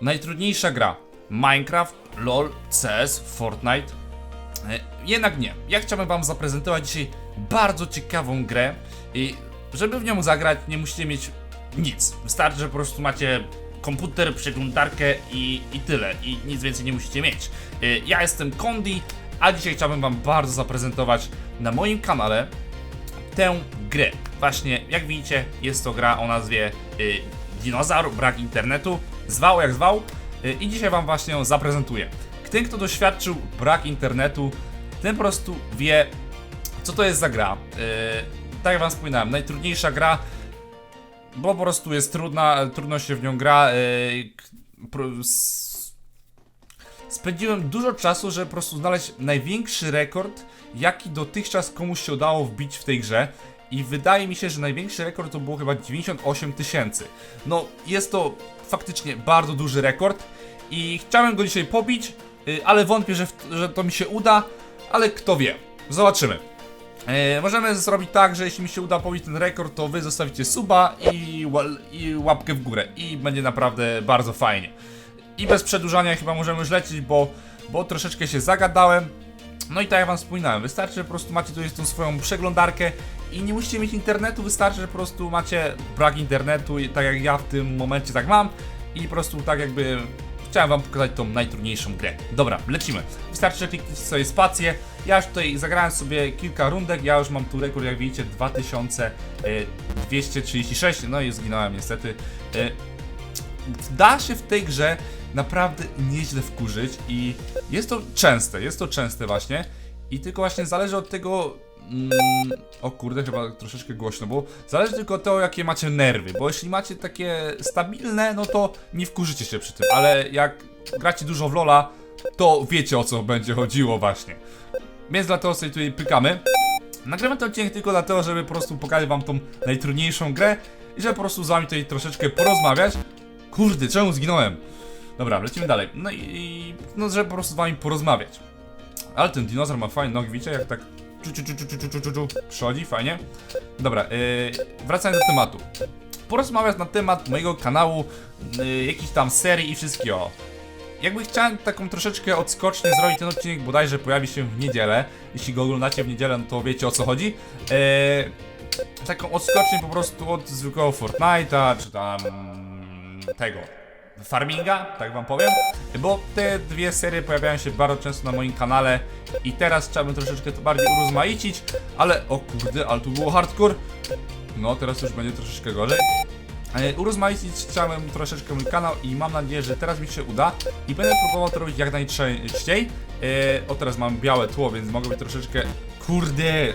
najtrudniejsza gra. Minecraft, LOL, CS, Fortnite. E, Jednak nie. Ja chciałbym wam zaprezentować dzisiaj bardzo ciekawą grę i żeby w nią zagrać nie musicie mieć nic. Wystarczy, że po prostu macie komputer, przeglądarkę i, i tyle. I nic więcej nie musicie mieć. E, Ja jestem Kondi, a dzisiaj chciałbym wam bardzo zaprezentować na moim kanale tę grę. Właśnie, jak widzicie, jest to gra o nazwie y, Dinozaur, brak internetu. Zwał jak zwał. Y, I dzisiaj wam właśnie ją zaprezentuję. Ten, kto doświadczył brak internetu, ten po prostu wie, co to jest za gra. Y, tak jak wam wspominałem, najtrudniejsza gra, bo po prostu jest trudna, trudno się w nią gra. Y, spędziłem dużo czasu, żeby po prostu znaleźć największy rekord, jaki dotychczas komuś się udało wbić w tej grze. I wydaje mi się, że największy rekord to było chyba 98 tysięcy. No, jest to faktycznie bardzo duży rekord i chciałem go dzisiaj pobić, y, ale wątpię, że, że to mi się uda, ale kto wie. Zobaczymy. E, możemy zrobić tak, że jeśli mi się uda pobić ten rekord, to wy zostawicie suba i, i łapkę w górę. I będzie naprawdę bardzo fajnie. I bez przedłużania chyba możemy już lecieć, bo, bo troszeczkę się zagadałem. No i tak jak wam wspominałem, wystarczy, że po prostu macie tutaj tą swoją przeglądarkę i nie musicie mieć internetu, wystarczy, że po prostu macie brak internetu, i tak jak ja w tym momencie tak mam i po prostu tak jakby chciałem wam pokazać tą najtrudniejszą grę. Dobra, lecimy. Wystarczy, że kliknąć sobie spację. Ja już tutaj zagrałem sobie kilka rundek, ja już mam tu rekord, jak widzicie, 2236, no i zginąłem niestety. E, da się w tej grze naprawdę nieźle wkurzyć i jest to częste, jest to częste właśnie i tylko właśnie zależy od tego mm, o kurde, chyba troszeczkę głośno, bo zależy tylko od tego, jakie macie nerwy, bo jeśli macie takie stabilne, no to nie wkurzycie się przy tym, ale jak gracie dużo w Lola, to wiecie o co będzie chodziło właśnie. Więc dlatego sobie tutaj pykamy. Nagrywam ten odcinek tylko dlatego, żeby po prostu pokazać wam tą najtrudniejszą grę i żeby po prostu z wami tutaj troszeczkę porozmawiać. Kurde, czemu zginąłem? Dobra, lecimy dalej. No i, i no, żeby po prostu z wami porozmawiać. Ale ten dinozaur ma fajne nogi, wiecie, jak tak czu, czu, czu, czu, czu, czu, czu, przychodzi, fajnie. Dobra, yy, wracając do tematu. Porozmawiać na temat mojego kanału, yy, jakichś tam serii i wszystkiego. Jakby chciałem taką troszeczkę odskocznie zrobić ten odcinek, bodajże pojawi się w niedzielę. Jeśli go oglądacie w niedzielę, no to wiecie o co chodzi. Yy, taką odskocznię po prostu od zwykłego Fortnite'a, czy tam tego farminga, tak wam powiem, bo te dwie serie pojawiają się bardzo często na moim kanale i teraz chciałbym troszeczkę to bardziej urozmaicić, ale o kurde, ale tu było hardcore. No, teraz już będzie troszeczkę gorzej. E, Urozmaicić chciałem troszeczkę mój kanał i mam nadzieję, że teraz mi się uda i będę próbował to robić jak najczęściej. E, o, teraz mam białe tło, więc mogę być troszeczkę... Kurde!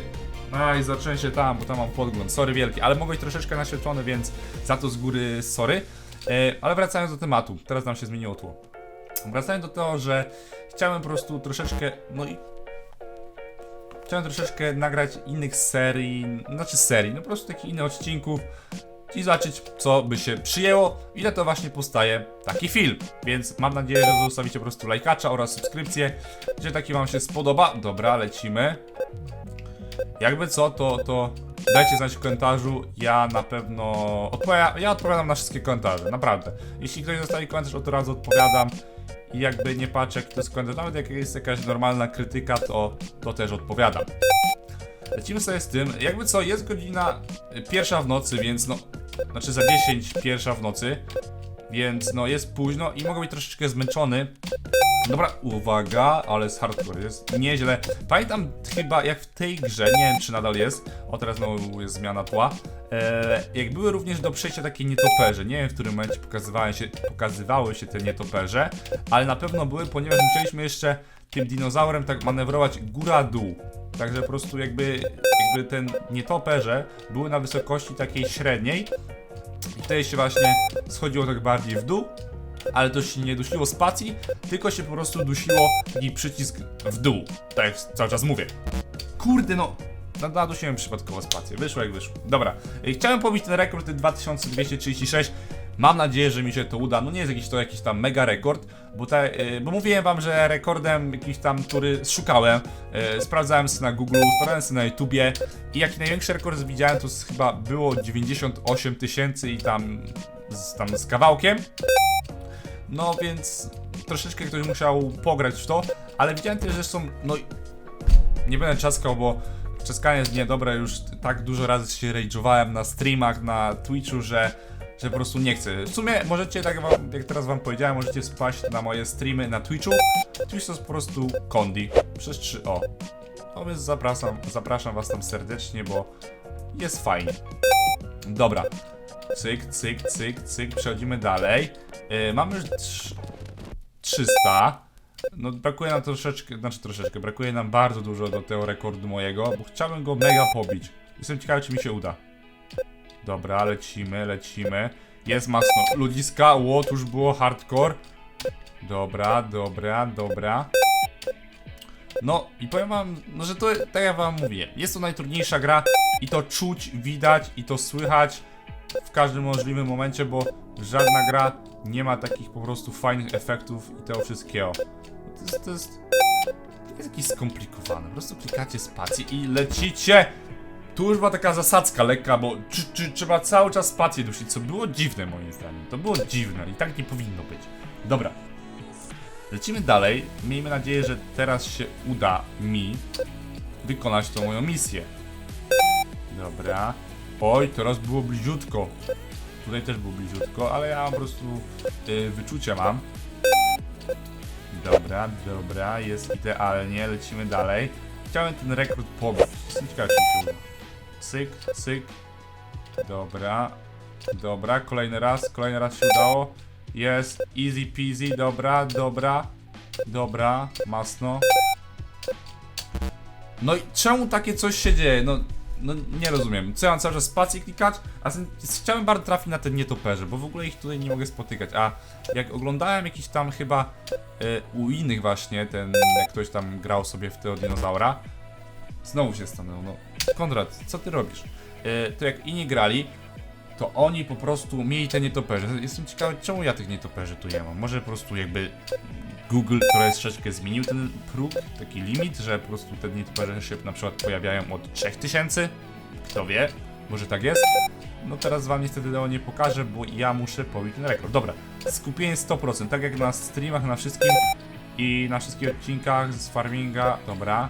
Aj, zacząłem się tam, bo tam mam podgląd. Sorry wielki, ale mogę być troszeczkę naświetlony, więc za to z góry sorry. E, ale wracając do tematu, teraz nam się zmieniło tło. Wracając do tego, że chciałem po prostu troszeczkę, no i chciałem troszeczkę nagrać innych serii, znaczy serii, no po prostu takich innych odcinków i zobaczyć, co by się przyjęło. Ile to właśnie powstaje taki film. Więc mam nadzieję, że zostawicie po prostu lajkacza oraz subskrypcję, że taki wam się spodoba. Dobra, lecimy. Jakby co, to, to dajcie znać w komentarzu. Ja na pewno odpowiadam, ja odpowiadam na wszystkie komentarze, naprawdę. Jeśli ktoś zostawi komentarz, od razu odpowiadam. I jakby nie patrzę, jak to jest komentarz, nawet jak jest jakaś normalna krytyka, to, to też odpowiadam. Lecimy sobie z tym. Jakby co, jest godzina pierwsza w nocy, więc no. Znaczy za 10 pierwsza w nocy. Więc no jest późno i mogę być troszeczkę zmęczony. Dobra, uwaga, ale z hardcore jest nieźle. Pamiętam chyba jak w tej grze, nie wiem czy nadal jest. O teraz znowu jest zmiana tła. E, jak były również do przejścia takie nietoperze. Nie wiem w którym momencie pokazywały się, pokazywały się te nietoperze, ale na pewno były, ponieważ musieliśmy jeszcze tym dinozaurem tak manewrować góra-dół. Także po prostu jakby, jakby ten nietoperze były na wysokości takiej średniej i wtedy się właśnie schodziło tak bardziej w dół, ale to się nie dusiło spacji, tylko się po prostu dusiło taki przycisk w dół. Tak jak cały czas mówię. Kurde no, nad- nadusiłem przypadkowo spację. Wyszło jak wyszło. Dobra, chciałem pobić ten rekord y, 2236. Mam nadzieję, że mi się to uda. No nie jest jakiś to jakiś tam mega rekord, bo, y, bo mówiłem wam, że rekordem jakiś tam, który szukałem, y, sprawdzałem sobie na Google, sprawdzałem sobie na YouTubie i jaki największy rekord widziałem, to chyba było 98 tysięcy i tam z, tam z kawałkiem. No więc troszeczkę ktoś musiał pograć w to, ale widziałem też, że są, no nie będę czaskał, bo czaskanie jest niedobre, już tak dużo razy się rage'owałem na streamach, na Twitchu, że, że po prostu nie chcę. W sumie możecie, tak wam, jak teraz wam powiedziałem, możecie spaść na moje streamy na Twitchu. Twitch to jest po prostu Kondi, przez 3 o. No więc zapraszam, zapraszam was tam serdecznie, bo jest fajnie. Dobra. Cyk, cyk, cyk, cyk, przechodzimy dalej. Yy, mamy już trz- 300. No brakuje nam troszeczkę, znaczy troszeczkę, brakuje nam bardzo dużo do tego rekordu mojego, bo chciałbym go mega pobić. Jestem ciekawy, czy mi się uda. Dobra, lecimy, lecimy. Jest masno. Ludziska, ło, już było hardcore. Dobra, dobra, dobra. No i powiem wam, no że to, tak jak wam mówię, jest to najtrudniejsza gra i to czuć, widać i to słychać w każdym możliwym momencie, bo żadna gra nie ma takich po prostu fajnych efektów i tego wszystkiego. To jest, to jest, to jest jakieś skomplikowane. Po prostu klikacie spację i lecicie. Tu już była taka zasadzka lekka, bo trzeba cały czas spację dusić, co było dziwne moim zdaniem. To było dziwne i tak nie powinno być. Dobra. Lecimy dalej. Miejmy nadzieję, że teraz się uda mi wykonać tą moją misję. Dobra. Oj, teraz było bliziutko. Tutaj też było bliziutko, ale ja po prostu y, wyczucie mam. Dobra, dobra, jest idealnie, lecimy dalej. Chciałem ten rekord pobić. Jestem mi się uda. Cyk, cyk. Dobra, dobra, kolejny raz, kolejny raz się udało. Jest, easy peasy, dobra, dobra, dobra, masno. No i czemu takie coś się dzieje? No, no nie rozumiem. Co ja mam cały czas spację klikać? A chciałem bardzo trafić na te nietoperze, bo w ogóle ich tutaj nie mogę spotykać. A jak oglądałem jakiś tam chyba e, u innych właśnie, ten jak ktoś tam grał sobie w tego dinozaura, znowu się stanął. No, Konrad, co ty robisz? E, to jak inni grali, to oni po prostu mieli te nietoperze. Jestem ciekawy, czemu ja tych nietoperzy tu nie mam. Może po prostu jakby Google troszeczkę zmienił ten próg, taki limit, że po prostu te nietoperze się na przykład pojawiają od 3000. Kto wie, może tak jest. No teraz wam niestety tego nie pokażę, bo ja muszę pobić ten rekord. Dobra, skupienie 100%, tak jak na streamach, na wszystkim i na wszystkich odcinkach z farminga. Dobra,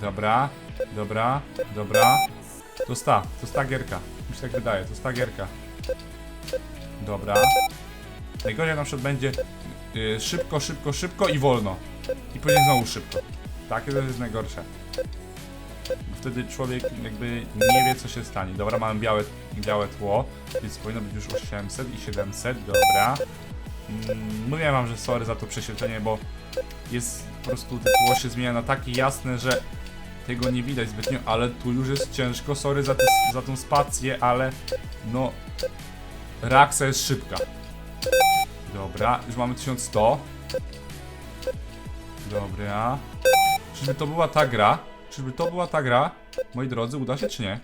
dobra, dobra, dobra. To jest ta, to jest ta gierka. Mi się tak wydaje, to jest ta gierka. Dobra. Najgorzej na przykład będzie y, szybko, szybko, szybko i wolno. I później znowu szybko. Takie to jest najgorsze. Wtedy człowiek jakby nie wie co się stanie. Dobra, mamy białe, białe tło, więc powinno być już 800 i 700, dobra. Mm, mówiłem wam, że sorry za to prześwietlenie, bo jest po prostu to tło się zmienia na takie jasne, że tego nie widać zbytnio, ale tu już jest ciężko, sorry za, te, za tą spację, ale no reakcja jest szybka. Dobra, już mamy 1100. Dobra. Czyżby to była ta gra? Czyżby to była ta gra? Moi drodzy, uda się czy nie?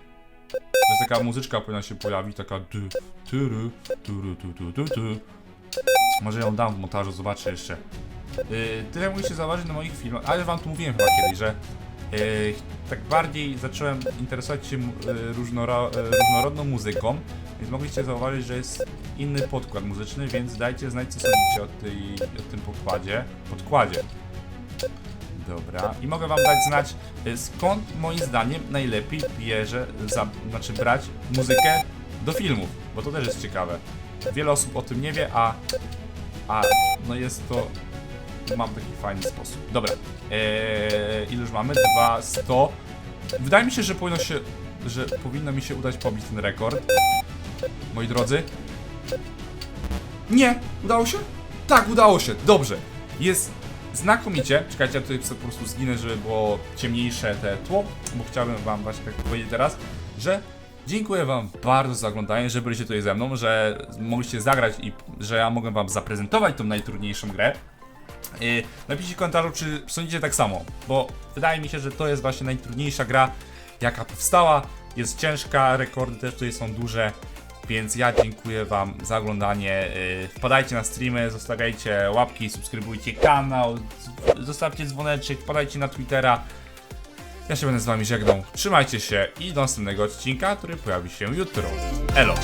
To jest taka muzyczka powinna się pojawić, taka tu, tu, tu. Może ją dam w montażu, zobaczę jeszcze. Yy, tyle musicie zauważyć na moich filmach, ale wam tu mówiłem chyba kiedyś, że yy, tak bardziej zacząłem interesować się yy, różnoro, yy, różnorodną muzyką, więc mogliście zauważyć, że jest inny podkład muzyczny, więc dajcie znać co sądzicie o, tej, o tym podkładzie. Podkładzie. Dobra. I mogę wam dać znać, y, skąd moim zdaniem najlepiej bierze, za, znaczy brać muzykę do filmów, bo to też jest ciekawe. Wiele osób o tym nie wie, a, a no jest to, mam taki fajny sposób. Dobra, eee, ile już mamy? 200. Wydaje mi się, że powinno się, że powinno mi się udać pobić ten rekord. Moi drodzy. Nie! Udało się? Tak, udało się. Dobrze. Jest znakomicie. Czekajcie, ja tutaj po prostu zginę, żeby było ciemniejsze te tło, bo chciałbym wam właśnie tak powiedzieć teraz, że dziękuję wam bardzo za oglądanie, że byliście tutaj ze mną, że mogliście zagrać i że ja mogę wam zaprezentować tą najtrudniejszą grę. Yy, napiszcie w komentarzu, czy sądzicie tak samo, bo wydaje mi się, że to jest właśnie najtrudniejsza gra, jaka powstała. Jest ciężka, rekordy też tutaj są duże, więc ja dziękuję Wam za oglądanie. Yy, Wpadajcie na streamy, zostawiajcie łapki, subskrybujcie kanał, zostawcie dzwoneczek, wpadajcie na Twittera. Ja się będę z Wami żegnał. Trzymajcie się i do następnego odcinka, który pojawi się jutro. Elo!